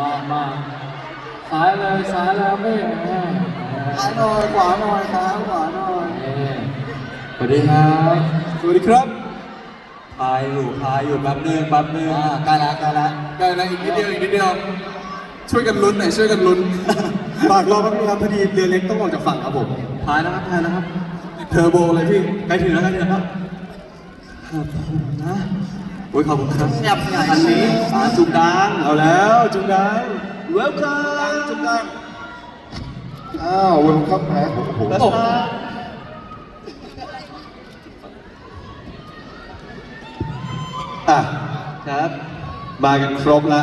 มามาซ้ายเลยซ้ายแล้วพี่แม่ซ้ายหน่อยขวาหน่อยครับขวาหน่อยสวัสดีครับ สวัสดีครับพายอยู่พายอยู่แป๊บนึงแป๊บนึงอ่าใกล้แล้วใกล้แล้วได้นะอีกนิดเดียวอีกนิดเดียว ช่วยกันลุ้นหน่อยช่วยกันลุ้นฝากรอแป๊บนึงครับพอดีเรือเล็กต้องออกจากฝั่งครับผมพายแล้วครับพายแล้วครับ เทอร์โบเลยพี่ใกล้ถึงแล้วใกล้ถึงแล้วครับครับผมนะ โอ้ยขอบคุณครับขยับขยายอันนี้อ่าจุกดังเอาแล้วจุงดัง welcome จุงดังอ้าวเวลคัมแบ็คโอ้โหโอ้อะครับ มากันครบละ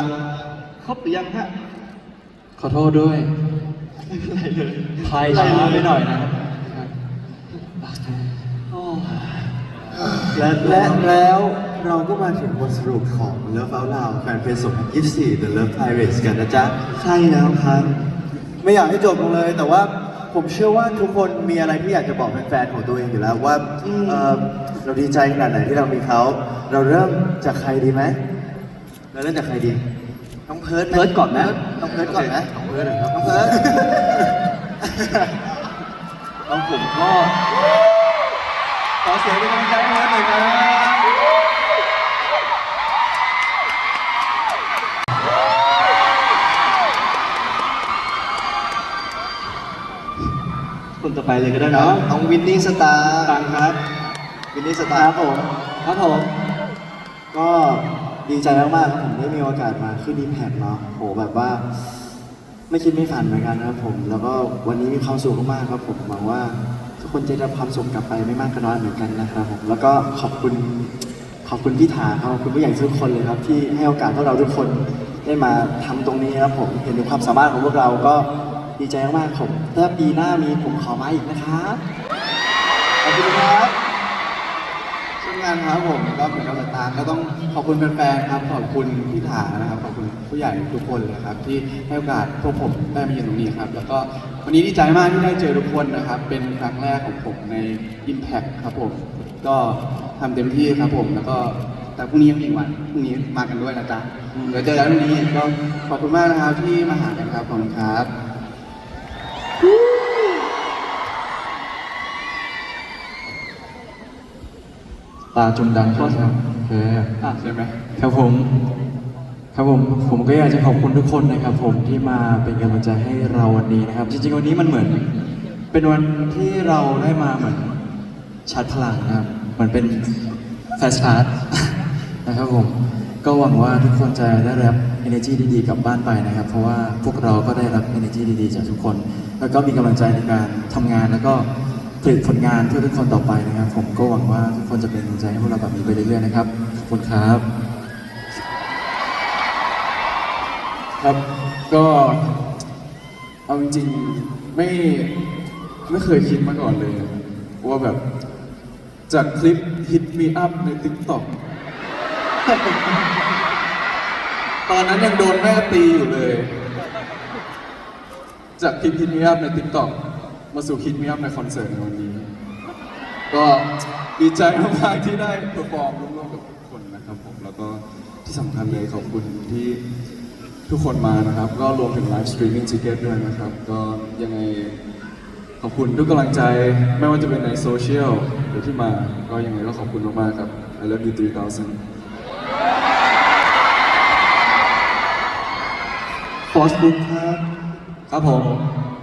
ครบหรือยังฮะขอโทษด้วยพายช้าไปหน่อยนะครับโอ้ และและแล้วเราก็มาถึงบทสรุปของ Love Out Loud แฟนเพจ2024 The Love Pirates กันนะจ๊ะ ใช่แล้วครับ ไม่อยากให้จบลงเลย แต่ว่าผมเชื่อว่าทุกคนมีอะไรที่อยากจะบอกแฟนๆของตัวเองอยู่แล้วว่าเอ่อเราดีใจขนาดไหนที่เรามีเขา เราเริ่มจากใครดีไหมเราเริ่มจากใครดีน้องเพิร์ดไหมเพิร์ดก่อนไหมน้องเพิร์ดก่อนไหมน้องเพิร์ดเหรอครับน้องเพิร์ดน้องผมก็ ขอเสียงเป็นกำลังใจให้เพิร์ดหน่อยครับคนต่อไปเลยก็ได้น้อเนาะงน้องวินนี่สตาร์ตังครับวินนี่สตาร์ครับผมครับผม ก็ดีใจมากๆครับผมได้มีโอกาสมาขึ้นดีแพดเนาะโหแบบว่า ไม่คิดไม่ฝันเหมือนกันนะครับผม แล้วก็วันนี้มีความสุขมากๆครับผมหวังว่าทุก คนจะได้รับความสุขกลับไปไม่มากก็น้อยเหมือนกันนะครับผมแล้วก็ขอบคุณขอบคุณพี่ถาครับขอบคุณผู้ใหญ่ทุกคนเลยครับ ที่ให้โอกาสพวกเราทุกคนได้มาทำตรงนี้ครับผมเห็นถึงความสามารถของพวกเราก็ดีใจมากๆผมถ้าปีหน้ามีผมขอมาอีกนะครับขอบคุณครับ เช่นกันครับผมก็เหมือนกับตางก็ต้องขอบคุณแฟนๆครับขอบคุณพี่ถานะครับขอบคุณผู้ใหญ่ทุกคนเลยครับ ที่ให้โอกาสพวกผมได้มายืนตรงนี้ครับ แล้วก็วันนี้ดีใจมากที่ได้เจอทุกคนนะครับ เป็นครั้งแรกของผมใน Impact ครับผม ก็ทำเต็มที่ครับผม แล้วก็แต่พรุ่งนี้ยังมีอีกวันพรุ่งนี้มากันด้วยนะจ๊ะเดี๋ยวเจอกันพรุ่งนี้ก็ขอบคุณมากนะครับที่มาหากันครับขอบคุณครับ ตาจุนดังครับโอเคอะใช่ไหมครับผม ครับผมผมก็อยากจะขอบคุณทุกคนนะครับ ผมที่มาเป็นกำลังใจให้เราวันนี้นะครับ จริงๆวันนี้มันเหมือน เป็นวันที่เราได้มาเหมือนชาร์จพลังนะครับเหมือนเป็นแฟชชาร์จนะครับผมก็หวังว่าทุกคนจะได้รับ energy ดีๆกลับบ้านไปนะครับ เพราะว่าพวกเราก็ได้รับ energy ดีๆจากทุกคน แล้วก็มีกำลังใจในการทำงานแล้วก็ ผลิตผลงานเพื่อทุกคนต่อไปนะครับ ผมก็หวังว่าทุกคนจะเป็นกำลังใจให้พวกเราแบบนี้ไปเรื่อยๆนะครับขอบคุณครับ ครับก็เอาจริงๆไม่ไม่เคยคิดมาก่อนเลย ว่าแบบจากคลิป Hit Me Up ใน TikTok ตอนนั้นยังโดนแม่ตีอยู่เลย จากคลิป Hit Me Up ใน TikTok มาสู่ Hit Me Up ในคอนเสิร์ตในวันนี้ ก็ดีใจมากๆที่ได้เพอร์ฟอร์มร่วมๆกับทุกคนนะครับผมแล้วก็ที่สำคัญเลยขอบคุณที่ทุกคนมานะครับ ก็รวมถึงไลฟ์สตรีมมิ่งทิเก็ตด้วยนะครับ ก็ยังไงขอบคุณทุกกำลังใจไม่ว่าจะเป็นในโซเชียลหรือที่มา ก็ยังไงก็ขอบคุณมากๆครับ I love you 3000ฟอสบุ๊กครับ ครับผมครับก็ผมพูด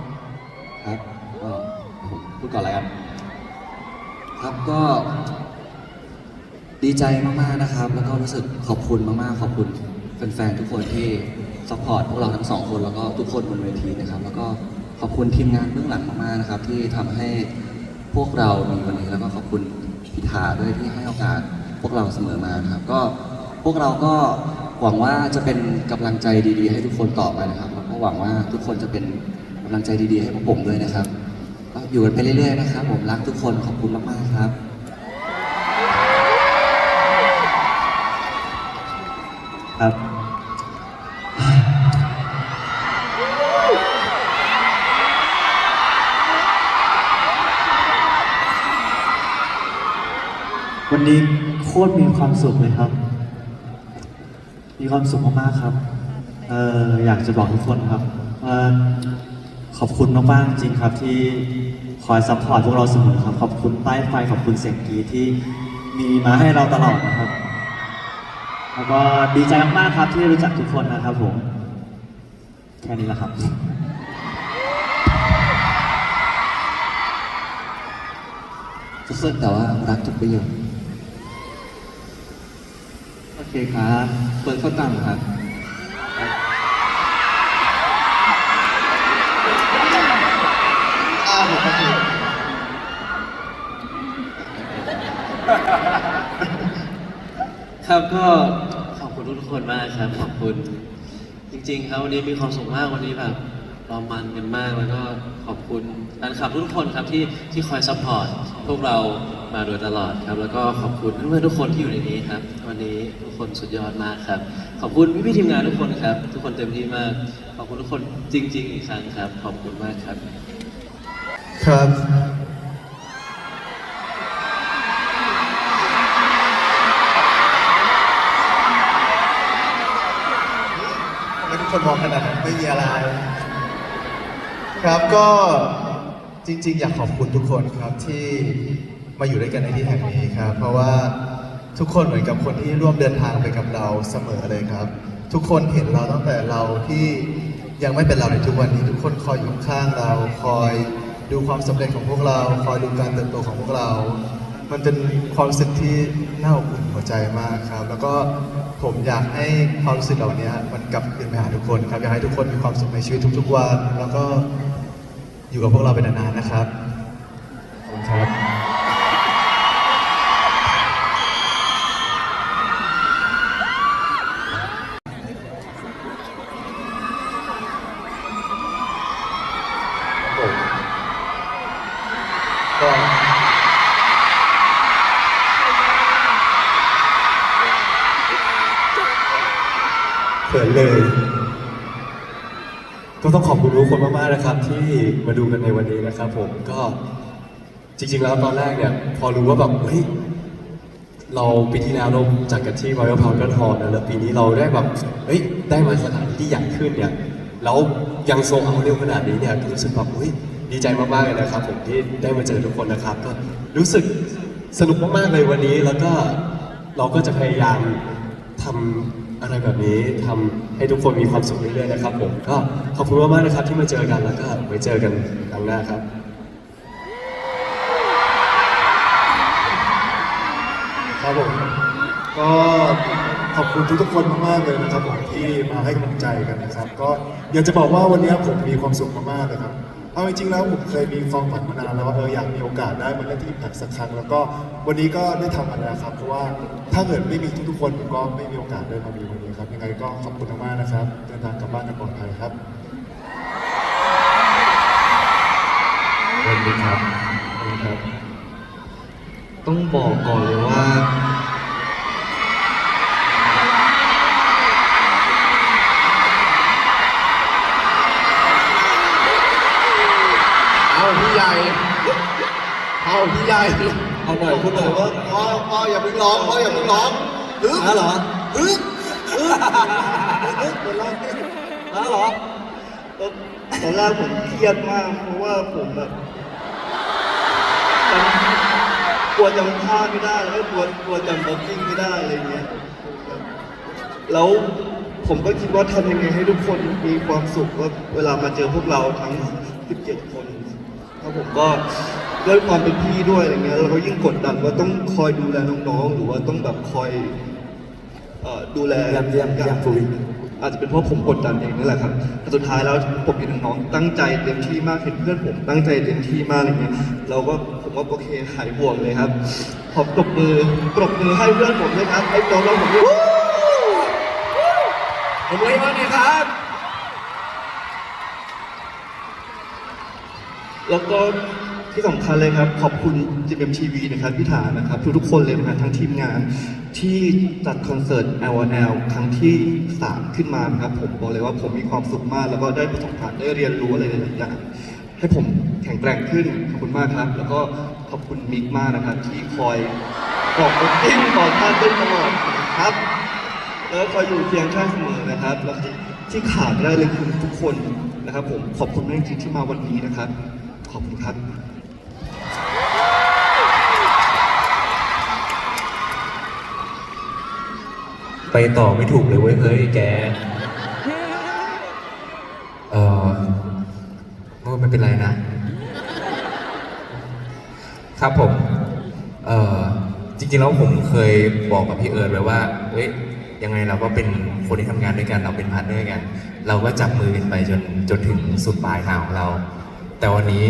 ก่อนแล้วกันครับก็ดีใจมากๆนะครับ แล้วก็รู้สึกขอบคุณมากๆ ขอบคุณแฟนๆทุกคนที่ซัพพอร์ตพวกเราทั้งสองคนแล้วก็ทุกคนบนเวทีนะครับ แล้วก็ขอบคุณทีมงานเบื้องหลังมากๆนะครับ ที่ทำให้พวกเรามีวันนี้แล้วก็ขอบคุณพิธาด้วยที่ให้โอกาสพวกเราเสมอมานะครับ ก็พวกเราก็หวังว่าจะเป็นกำลังใจดีๆ ให้ทุกคนต่อไปนะครับแล้วก็หวังว่าทุกคนจะเป็นกำลังใจดีๆ ให้พวกผมด้วยนะครับ ก็อยู่กันไปเรื่อยๆนะครับ ผมรักทุกคนขอบคุณมากๆครับครับวันนี้โคตรมีความสุขเลยครับ มีความสุขมากๆครับ เอออยากจะบอกทุกคนครับว่า ขอบคุณมากๆจริงครับที่คอยซัพพอร์ตพวกเราเสมอครับ ขอบคุณใต้ไฟขอบคุณเสียงกีที่มีมาให้เราตลอดนะครับ แล้วก็ดีใจมากๆครับที่ได้รู้จักทุกคนนะครับผม แค่นี้แหละครับสุดๆแต่ว่ารักทุกประโยคโอเคครับ เปิดข้อตังครับ ครับก็ขอบคุณทุกคนมากครับ ขอบคุณ จริง ๆ ครับวันนี้มีความสุขมากวันนี้แบบเรามันกันมากแล้วก็ขอบคุณแฟนคลับทุกคนครับที่ที่คอยซัพพอร์ตพวกเรามาโดยตลอดครับ แล้วก็ขอบคุณเพื่อนๆทุกคนที่อยู่ในนี้ครับ วันนี้ทุกคนสุดยอดมากครับ ขอบคุณพี่ๆทีมงานทุกคนครับ ทุกคนเต็มที่มาก ขอบคุณทุกคนจริง ๆ อีกครั้งครับ ขอบคุณมากครับ ครับ ไม่ทุกคนมองขนาดนั้นไม่มีอะไร ครับก็จริง ๆ อยากขอบคุณทุกคนครับที่มาอยู่ด้วยกันในที่แห่งนี้ครับ เพราะว่าทุกคนเหมือนกับคนที่ร่วมเดินทางไปกับเราเสมอเลยครับ ทุกคนเห็นเราตั้งแต่เราที่ยังไม่เป็นเราในทุกวันนี้ ทุกคนคอยอยู่ข้างเราคอย ดูความสำเร็จของพวกเรา คอยดูการเติบโตของพวกเรา มันเป็นความรู้สึกที่น่าอบอุ่นหัวใจมากครับ แล้วก็ผมอยากให้ความรู้สึกเหล่านี้มันกลับคืนไปหาทุกคนครับ อยากให้ทุกคนมีความสุขในชีวิตทุก ๆวัน แล้วก็อยู่กับพวกเราเป็นนานๆนะครับขอบคุณครับ เขินเลย ก็ต้องขอบคุณทุกคนมากๆนะครับ ที่มาดูกันในวันนี้นะครับ ผมก็จริง ๆ แล้วตอนแรกเนี่ยพอรู้ว่าแบบเฮ้ยเราปีที่แล้วเราจัดกันที่ Royal p a l m e r Hall นะแล้วปีนี้เราได้แบบเฮ้ยได้มาสถานที่ที่ใหญ่ขึ้นเนี่ยแล้วยังโซเอาเร็วขนาดนี้เนี่ยก็รู้สึกแบบเฮ้ยดีใจมากๆเลยนะครับ ผมที่ได้มาเจอทุกคนนะครับ ก็รู้สึกสนุกมากๆเลยวันนี้ แล้วก็เราก็จะพยายามทำ อะไรแบบนี้ทำให้ทุกคนมีความสุขเรื่อยๆนะครับผมก็ขอบคุณมากๆนะครับที่มาเจอกันแล้วก็ไว้เจอกันครั้งหน้าครับครับผมก็ขอบคุณทุกๆคนมากๆเลยนะครับผมที่มาให้กำลังใจกันนะครับ ก็อยากจะบอกว่าวันนี้ผมมีความสุขมากๆเลยครับ เอาจริงๆแล้วผมเคยมีความฝันมานานแล้วว่าเอออยากมีโอกาสได้มาเล่นที่แพ็สักครั้ง แล้วก็วันนี้ก็ได้ทำมันแล้วครับ เพราะว่าถ้าเกิดไม่มีทุกๆคนผมก็ไม่มีโอกาสได้มามีวันนี้ครับ ยังไงก็ขอบคุณมากๆนะครับ เดินทางกลับบ้านกันปลอดภัยครับสวัสดีครับสวัสดีครับต้องบอกก่อนเลยว่า เอาพี่ใหญ่เอาหน่อยพูดหน่อยว่าพ่อพ่ออย่าเพิ่งร้องพ่ออย่าเพิ่งร้องฮึบอ้าวเหรอฮึบฮึบฮึบหัวเราะเหรอตอนแรกผมเครียดมากเพราะว่าผมแบบกลัวจำท่าไม่ได้แล้วก็กลัวกลัวจำบ็อกกิ้งไม่ได้อะไรเงี้ยแล้วผมก็คิดว่าทำยังไงให้ทุกคนมีความสุขว่าเวลามาเจอพวกเราทั้ง 17 คน แล้วผมก็ด้วยความเป็นพี่ด้วยอะไรเงี้ยเราก็ยิ่งกดดันว่าต้องคอยดูแลน้องๆ หรือว่าต้องแบบคอยเอ่อดูแลเยี่ยมเยี่ยมเยี่ยมปุ๋ยอาจจะเป็นเพราะผมกดดันเองนั่นแหละครับแต่สุดท้ายแล้วผมเห็นน้องๆตั้งใจเต็มที่มากเห็นเพื่อนผมตั้งใจเต็มที่มากอะไรเงี้ยเราก็ผมว่าโอเคหายห่วงเลยครับขอบตบมือปรบมือให้เพื่อนผมด้วยครับให้น้องๆผมด้วย ผมเลยว่าไงครับ แล้วก็ที่สำคัญเลยครับ ขอบคุณ GMTV นะครับพี่ฐานนะครับ ทุกๆคนเลยนะครับทั้งทีมงาน ที่จัดคอนเสิร์ต L1L ครั้งที่ 3 ขึ้นมานะครับ ผมบอกเลยว่าผมมีความสุขมาก แล้วก็ได้ประสบการณ์ได้เรียนรู้อะไรหลายๆอย่างให้ผมแข็งแกร่งขึ้น ขอบคุณมากครับ แล้วก็ขอบคุณมิกมากนะครับ ที่คอยบอกรถติ้งบอกท่านเต้นตลอดครับ แล้วคอยอยู่เคียงข้างเสมอนะครับ แล้วที่ขาดไม่ได้เลยคือทุกคนนะครับ ผมขอบคุณมากจริงที่มาวันนี้นะครับ ขอบคุณครับ ไปต่อไม่ถูกเลยเว้ยเฮ้ยแก เออไม่เป็นไรนะ ครับผม เออจริงๆแล้วผมเคยบอกกับพี่เอิร์ดไว้ว่า เฮ้ย ยังไงเราก็เป็นคนที่ทำงานด้วยกัน เราเป็นพาร์ทเนอร์กัน เราก็จับมือกันไปจนจนถึงสุดปลายทางของเรา แต่วันนี้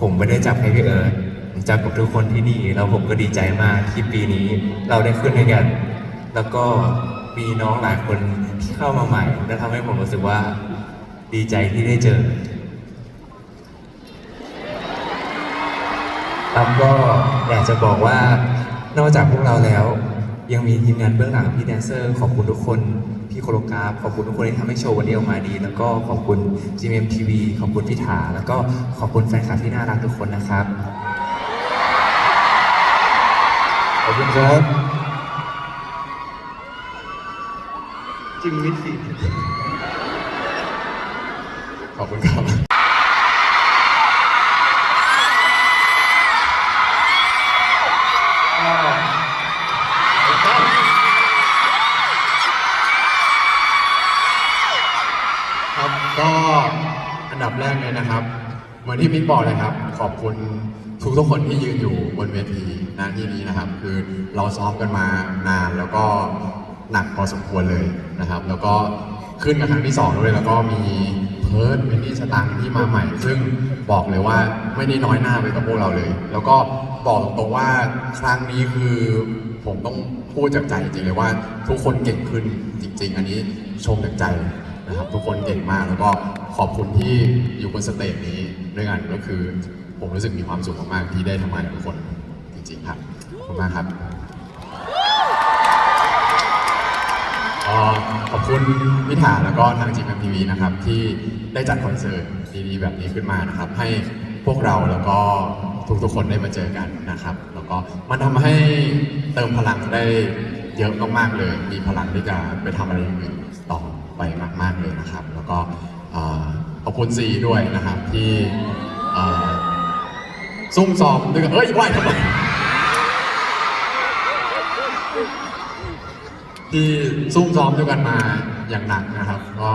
ผมไม่ได้จับให้พี่เอิร์ดผมจับกับทุกคนที่นี่ แล้วผมก็ดีใจมากที่ปีนี้เราได้ขึ้นด้วยกัน แล้วก็มีน้องหลายคนที่เข้ามาใหม่และทำให้ผมรู้สึกว่าดีใจที่ได้เจอครับก็อยากจะบอกว่านอกจากพวกเราแล้ว ยังมีทีมงานเบื้องหลังพี่แดนเซอร์ขอบคุณทุกคนพี่โคโรกราฟขอบคุณทุกคนที่ทำให้โชว์วันนี้ออกมาดี แล้วก็ขอบคุณ GMMTV ขอบคุณพี่ถาแล้วก็ขอบคุณแฟนคลับที่น่ารักทุกคนนะครับ ขอบคุณครับจริงมิตรสิขอบคุณครับครับ นดับแรกเลยนะครับ เหมือนที่มิกบอกเลยครับ ขอบคุณทุกทุกคนที่ยืนอยู่บนเวทีณที่นี้นะครับ คือเราซ้อมกันมานานแล้วก็หนักพอสมควรเลยนะครับ แล้วก็ขึ้นกับครั้งที่สองด้วยแล้วก็มีเพิร์ดเป็นที่สตังค์ที่มาใหม่ ซึ่งบอกเลยว่าไม่ได้น้อยหน้าไปกับพวกเราเลย แล้วก็บอกตรงๆว่าครั้งนี้คือผมต้องพูดจากใจจริงเลยว่า ทุกคนเก่งขึ้นจริง ๆ อันนี้ชมจากใจ นะครับทุกคนเก่งมากแล้วก็ขอบคุณที่อยู่บนสเตจนี้ด้วยกันก็คือ ผมรู้สึกมีความสุขมากๆที่ได้ทำงานกับทุกคนจริงๆครับขอบคุณมากครับขอบคุณพิธาแล้วก็ทางจีเอ็มทีวีนะครับที่ได้จัดคอนเสิร์ตดีๆแบบนี้ขึ้นมานะครับ ให้พวกเราแล้วก็ทุกๆคนได้มาเจอกันนะครับ แล้วก็มันทำให้เติมพลังได้เยอะมากๆเลย มีพลังที่จะไปทำอะไรอื่นต่อ ไปมาก ๆเลยนะครับ แล้วก็ขอบคุณซีด้วยนะครับที่ซุ่มซ้อมด้วยกันเฮ้ยไหวทำไมที่ซุ่มซ้อมด้วยกันมาอย่างหนักนะครับ ก็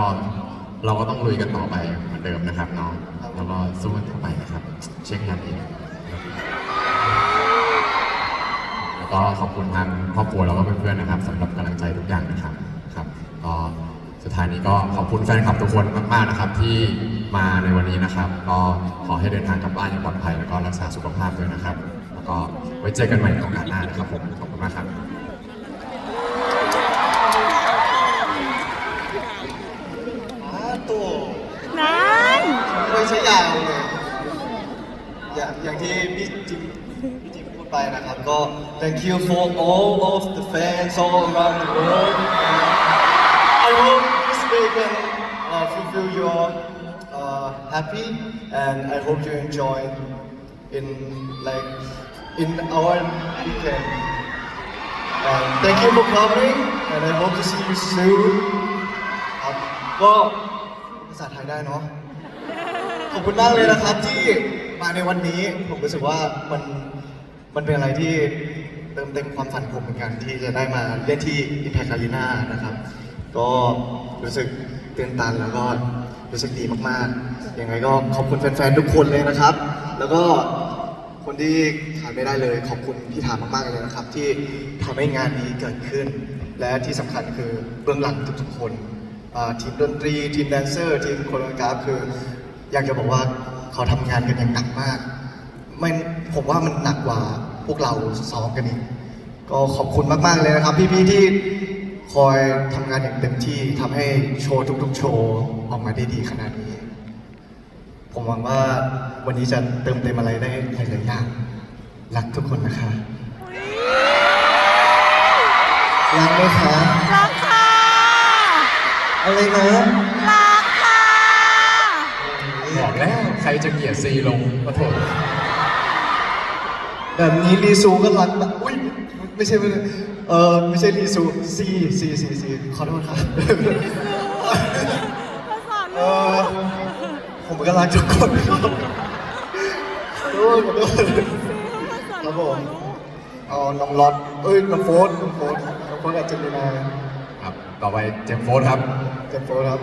เราก็ต้องลุยกันต่อไปเหมือนเดิมนะครับน้องแล้วก็สู้กันต่อไปนะครับ เช็คแฮนเองแล้วก็ขอบคุณทางครอบครัวแล้วก็เพื่อนๆนะครับสำหรับกำลังใจทุกอย่างนะครับครับก็ สุดท้ายนี้ก็ขอบคุณแฟนคลับทุกคนมากๆนะครับ ที่มาในวันนี้นะครับ ก็ขอให้เดินทางกลับบ้านอย่างปลอดภัยแล้วก็รักษาสุขภาพด้วยนะครับ แล้วก็ไว้เจอกันใหม่ในโอกาสหน้านะครับผมขอบคุณมากครับตัวนั้นไม่ใช่ยาวเลยอย่างอย่างที่พี่จิมพี่จิมพูดไปนะครับก็ thank you for all of the fans all around the world I hope this day can uh, fulfill your uh, happy and I hope you enjoy in like in our weekend and thank you for coming and I hope to see you soon ครับก็ภาษาไทยได้เนาะขอบคุณมากเลยนะครับที่มาในวันนี้ผมรู้สึกว่ามันมันเป็นอะไรที่เติมเต็มความฝันผมเหมือนกันที่จะได้มาเล่นที่ Impact Arena นะครับ ก็รู้สึกตื่นตันแล้วก็รู้สึกดีมากๆยังไงก็ขอบคุณแฟนๆทุกคนเลยนะครับ แล้วก็คนที่ขาดไม่ได้เลยขอบคุณพี่ถามมากๆเลยนะครับ ที่ทำให้งานนี้เกิดขึ้น และที่สำคัญคือเบื้องหลังทุกๆคนทีมดนตรีทีมแดนเซอร์ทีมโคโรกราฟคือ อยากจะบอกว่าเขาทำงานกันอย่างหนักมากมผมว่ามันหนักกว่าพวกเราซ้อมกันอีกก็ขอบคุณมากๆเลยนะครับ พี่ๆที่ คอยทำงานอย่างเต็มที่ทำให้โชว์ทุกๆ โชว์ออกมาได้ดีขนาดนี้ ผมหวังว่าวันนี้จะเติมเต็มอะไรได้หลายๆอย่างรักทุกคนนะคะรักไหมคะรักค่ะอะไรนะรักค่ะบอกแล้วใครจะเกลียดซีลงก็โถ แบบนี้รีซูก็รักนะอุ้ยไม่ใช่ไม่ใช่เออไม่ใช่รีซูซีซีซีซีขอโทษครับภาษาเออผมก็รักทุกคนครับขอโทษขอโทษครับผมเอาน้องล็อตเอ้ยน้องโฟสน้องโฟสน้องโฟสกับเจมินายครับ ต่อไปเจมส์โฟร์ครับ เจมส์โฟสครับ